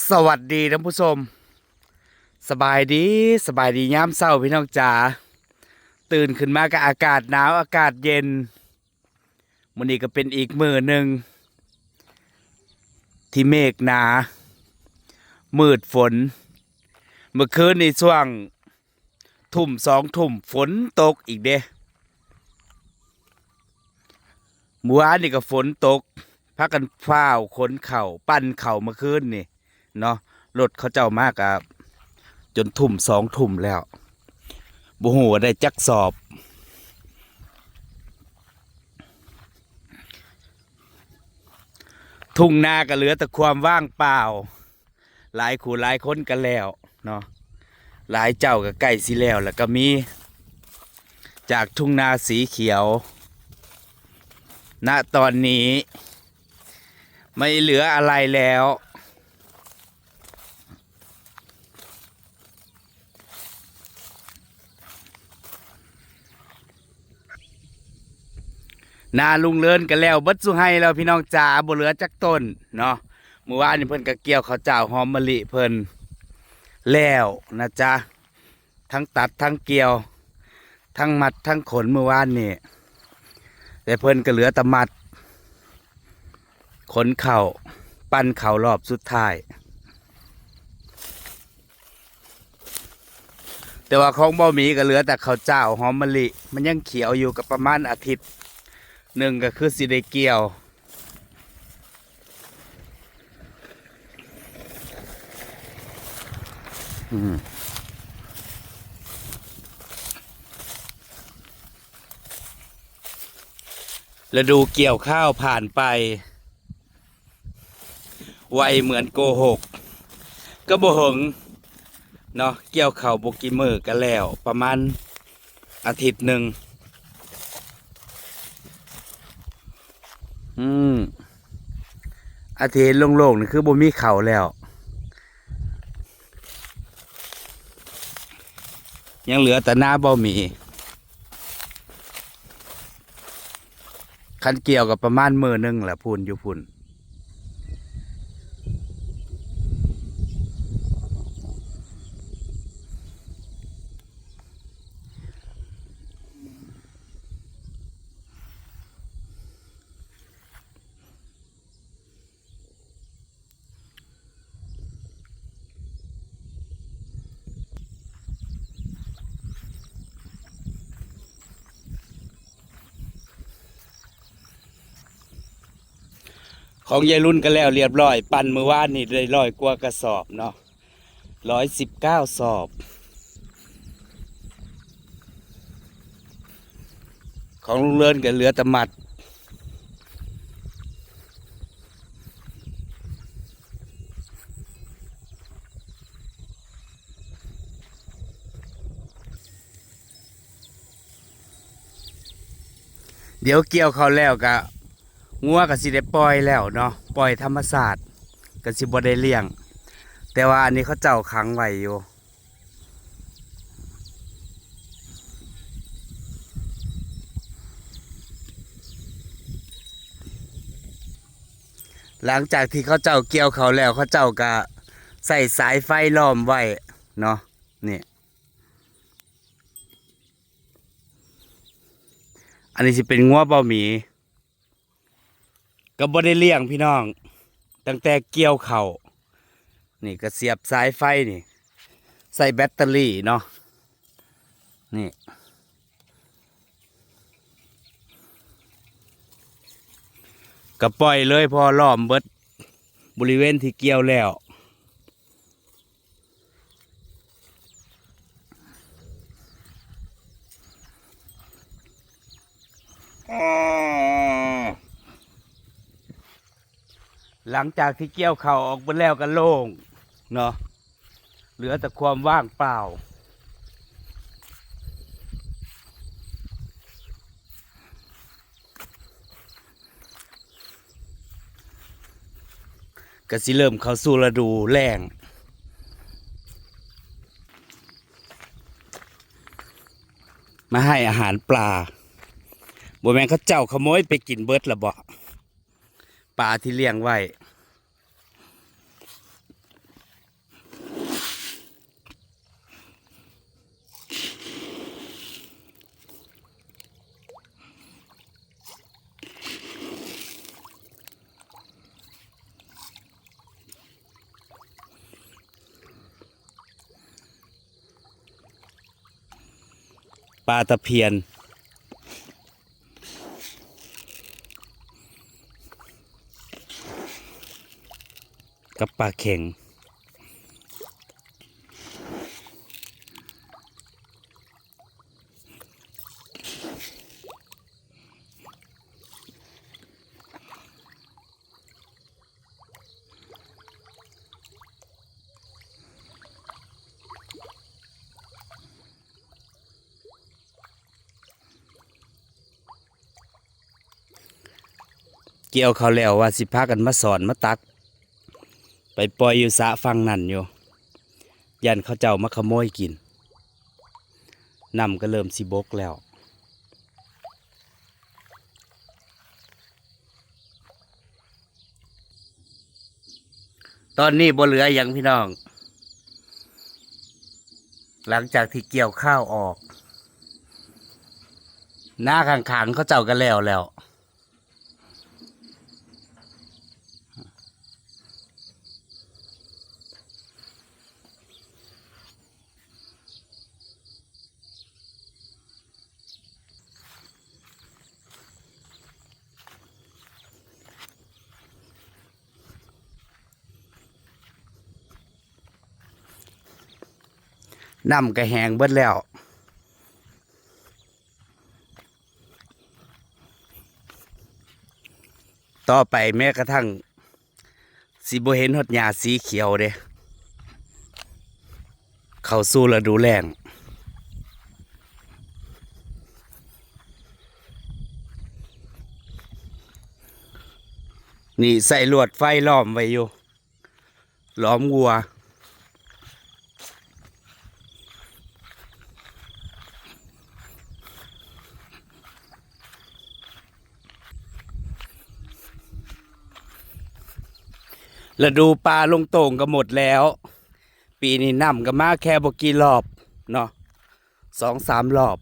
สวัสดีท่านผู้ชม สบายดีสบายดียามเศร้าพี่น้องจ๋าตื่นขึ้นมากับอากาศหนาวอากาศเย็นมันนี้ก็เป็นอีกมือหนึ่ง ที่เมฆหนา มืดฝน เมื่อคืนในช่วง ทุ่มสองทุ่มฝนตกอีกเด้เมื่อวานนี่ก็ฝนตกพักกันฝ้าวขนเข่า ปั้นเข่าเมื่อคืนนี่ เนาะรถเขาเจ้ามากอะจนทุ่มสองทุ่มแล้วบูหัวได้จักสอบ ทุ่งนาก็เหลือแต่ความว่างเปล่า หลายขู่หลายคนกันแล้วเนาะหลายเจ้าก็ใกล้สิแล้วแล้วก็มี จากทุ่งนาสีเขียว ณตอนนี้ ไม่เหลืออะไรแล้ว นาลุงเลินกันแล้วบัดสุให้แล้วพี่น้องจ๋าบ่เหลือจักต้นเนาะเมื่อวานนี่เพิ่นก็เกี่ยวข้าวเจ้าหอมมะลิเพิ่นแล้วนะจ๊ะทั้งตัดทั้งเกี่ยว ทั้งมัดทั้งขนเมื่อวานนี่แต่เพิ่นก็เหลือแต่มัด ขนเข่าปั้นเข่ารอบสุดท้าย แต่ว่าของบ่หมีก็เหลือแต่ข้าวเจ้าหอมมะลิมันยังเขียวอยู่กับประมาณอาทิตย์ หนึ่งก็คือสิได้เกี่ยว อืมฤดูเกี่ยวข้าวผ่านไปไวเหมือนโกหก ก็บ่หงเนาะเกี่ยวเข่าวบกิมือกันแล้ว ประมาณอาทิตย์หนึ่ง อืมอาทิตย์โล่งๆนี่คือบ่มีเข่าแล้ว ยังเหลือแต่หน้าบ่มีคันเกี่ยวกับประมาณมือนึงแหละพูนอยู่พูน ของยายรุ่นก็แล้วเรียบร้อย ปั่นมือว่านนี่ได้ร้อยกว่ากระสอบเนาะร้อยสิบเก้าสอบของลุงเลินก็เหลือต่หมัด เดี๋ยวเกี่ยวเขาแล้วก็ งัวก็สิได้ปล่อยแล้วเนาะปล่อยธรรมศาสตร์ก็สิบ่ได้เลี้ยง แต่ว่าอันนี้เขาเจ้าขังไว้อยู่หลังจากที่เขาเจ้าเกี่ยวเขาแล้วเขาเจ้าก็ใส่สายไฟล้อมไว้เนาะนี่อันนี้สิเป็นงัวเบาหมี ก็บ่ได้เลี้ยงพี่น้อง ตั้งแต่เกี่ยวเขาวนี่ก็เสียบสายไฟนี่ ใส่แบตเตอรี่เนาะนี่ก็ปล่อยเลยพอล้อมเบิดบริเวณที่เกี่ยวแล้ว หลังจากที่เกี่ยวเข่าออกไปแล้วก็โล่งเนาะเหลือแต่ความว่างเปล่า ก็สิเริ่มเข้าสู่ฤดูแล้งมาให้อาหารปลาบ่แม่นเขาเจ้าขโมยไปกินเบิดละบ่ ปลาที่เลี้ยงไว้ ปลาตะเพียน กับปลาเข็งเกี่ยวเขาแล้วว่าสิพากันมาสอนมาตัก ไปปล่อยอยู่สะฟังนั่นอยู่ยันเขาเจ้ามาขโมยกินนำก็เริ่มสิบกแล้วตอนนี้บ่เหลืออย่างพี่น้อง หลังจากที่เกี่ยวข้าวออก หน้าข้างๆเขาเจ้ากันแล้วแล้ว น้ำก็แหงเบิดแล้ว ต่อไปแม้กระทั่งสีบเห็นหดหญ้าสีเขียวเด้เขาสู่ฤดูแล้งนี่ใส่ลวดไฟล้อมไว้อยู่ล้อมวัว ฤดูปลาลงโต่งก็หมดแล้ว ปีนี้น้ำก็มาแค่บกี่รอบเนาะสองสามรอบ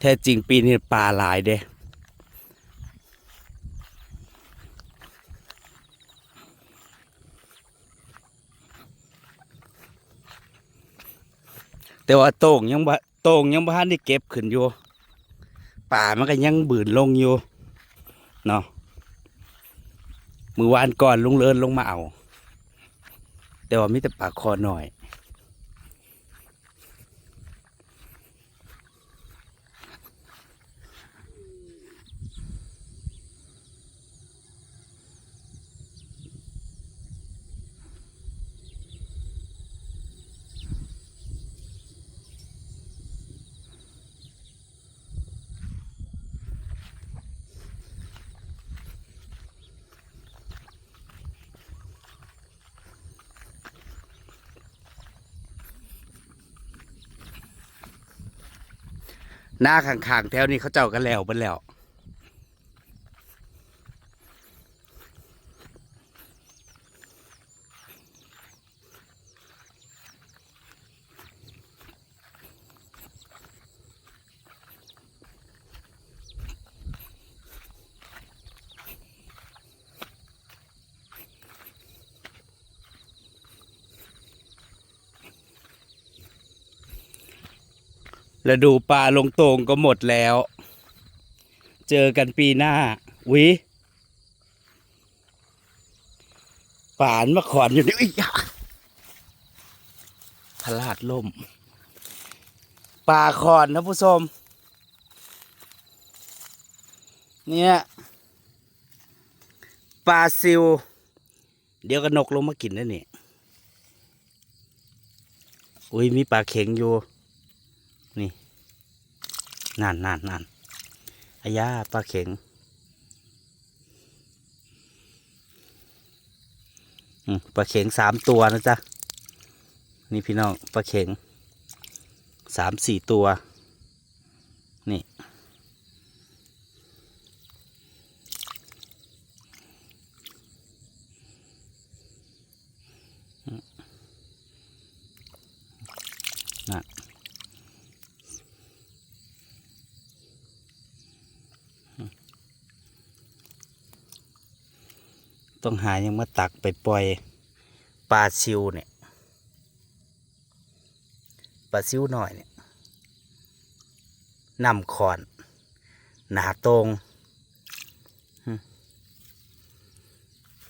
แท้จริงปีนี้ปลาหลายเด้แต่ว่าโต่งยังบ่โต่งยังบ่ทันได้เก็บขึ้นอยู่ป่ามันก็ยังบืนลงอยู่เนาะ มือวานก่อนลุงเลินลงมาเอา แต่ว่ามีแต่ปากคอหน่อย หน้าข้างๆแถวนี้เขาเจ้ากันแล้วเป็นแล้ว ฤดูปลาลงโตงก็หมดแล้ว เจอกันปีหน้าวิป่านมาขอนอยู่นี่อุ๊ยยะพลาดล่มปลาขอนนะผู้ชมเนี่ยปลาซิว เดี๋ยวก็นกลงมากินนั่นนี่ อุ้ยมีปลาเข็งอยู่ นี่นั่นนั่นนั่นอายาปลาเข็งอืมปลาเข็งสามตัวนะจ๊ะ นี่พี่น้องปลาเข็งสามสี่ตัว นี่ ต้องหายังมาตักไปปล่อยปลาซิวเนี่ยปลาซิวหน่อยเนี่ยนำขอน หนาตรง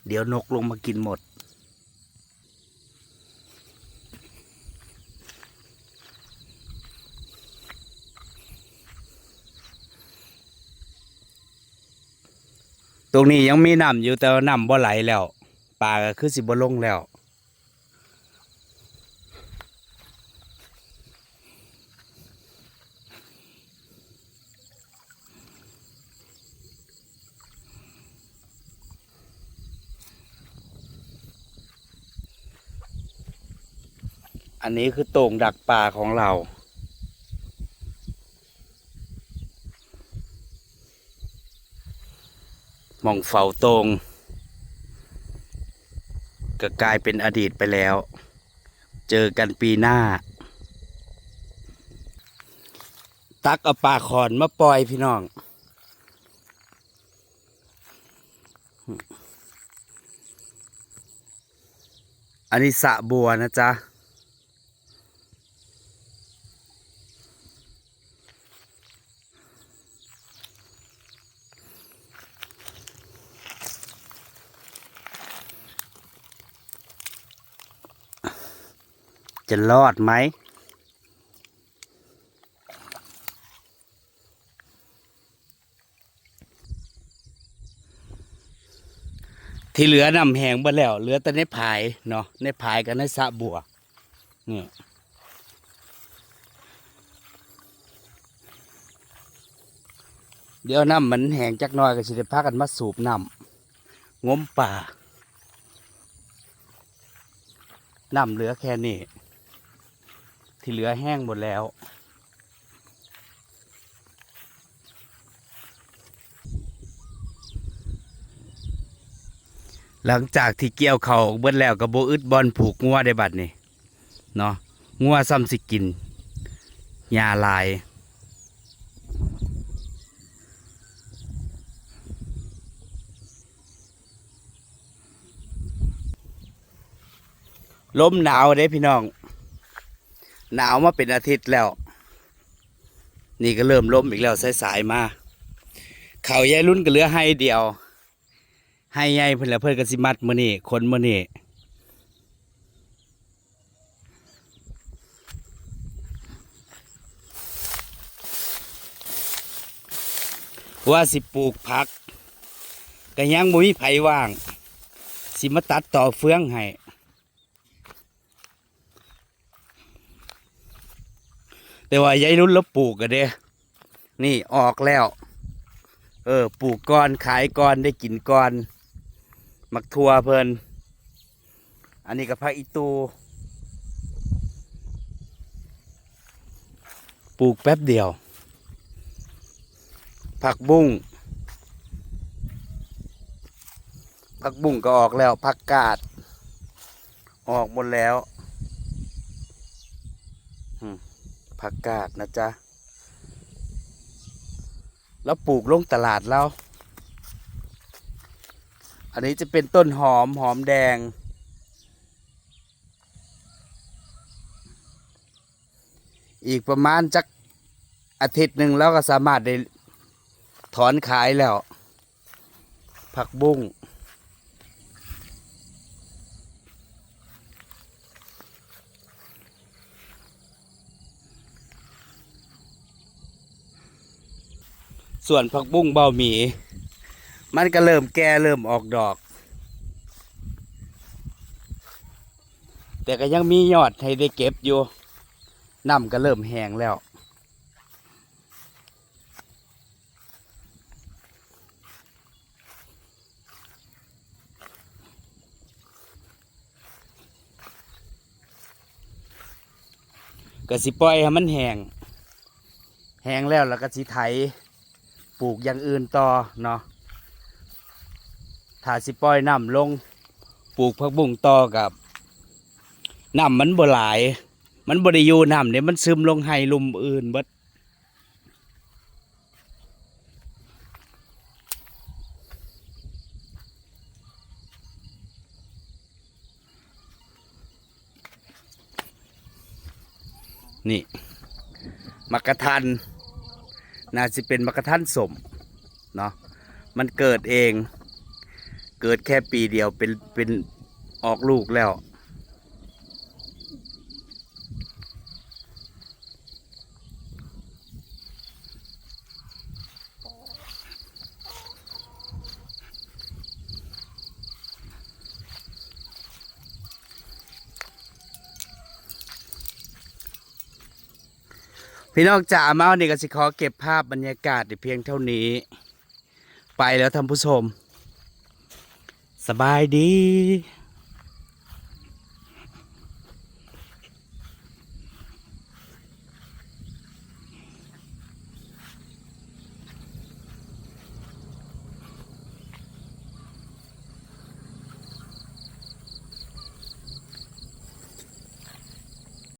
เดี๋ยวนกลงมากินหมด ตรงนี้ยังมีน้ำอยู่แต่ว่าน้ำบ่ไหลแล้วปลาก็คือสิบ่ลงแล้วอันนี้คือโต่งดักปลาของเรา มองเฝ้าตรง ก็กลายเป็นอดีตไปแล้ว เจอกันปีหน้า ตักเอาปลาขอนมาปล่อยพี่น้อง อันนี้สะบัวนะจ๊ะ จะรอดไหม ที่เหลือนำแหงไปแล้ว เหลือแต่ในผายเนาะในผายกับในสะบัวนี่เดี๋ยวน้ำมันแหงจักน่อยก็สิได้พากันมาสูบน้ำงมป่าน้ำเหลือแค่นี้ ที่เหลือแห้งหมดแล้ว หลังจากที่เกี่ยวเขาเบิดแล้วก็บอึดบอลผูกงัวได้บัดนี่เนาะงัวซ้ำสิกินหญ้าลายลมหนาวเด้พี่น้อง หนาวมาเป็นอาทิตย์แล้ว นี่ก็เริ่มล้มอีกแล้วสายๆมาเขายายรุ่นก็เหลือให้เดียว ให้ใหญ่เพิ่นละเพิ่นก็สิมัดมือนี้คนมือนี้ว่าสิปลูกผักก็ยังบ่มีไผ่ว่าง สิมาตัดต่อเฟืองให้ แต่ว่ายายรุ่นแล้วปลูกกันเด้นี่ออกแล้ว เออ ปลูกก่อนขายก่อนได้กินก่อน มักทัวเพลิน อันนี้ก็พักอีตู ปลูกแป๊บเดียว ผักบุ้ง ผักบุ้งก็ออกแล้ว ผักกาด ออกหมดแล้ว อืม ผักกาดนะจ๊ะ แล้วปลูกลงตลาดแล้วอันนี้จะเป็นต้นหอมหอมแดง อีกประมาณจักอาทิตย์หนึ่งแล้วก็สามารถได้ถอนขายแล้ว ผักบุ้ง ส่วนผักบุ้งเบาหมี มันก็เริ่มแก่เริ่มออกดอก แต่ก็ยังมียอดให้ได้เก็บอยู่น้ำก็เริ่มแห้งแล้ว ก็สิปล่อยให้มันแห้งแห้งแล้วแล้วก็สิไถ ปลูกอย่างอื่นต่อเนาะถ้าสิปล่อยน้ำลงปลูกผักบุ้งต่อกับน้ำมันบ่หลาย มันบ่ได้อยู่น้ำเนี่ยมันซึมลงให้ลุมอื่นเบิดนี่มักกะทัน น่าจะเป็นมะกระทันสมเนาะมันเกิดเอง เกิดแค่ปีเดียวเป็นเป็นออกลูกแล้ว พี่น้องจ๋ามาวันนี้ก็สิขอเก็บภาพบรรยากาศเพียงเท่านี้ ไปแล้วท่านผู้ชม สบายดี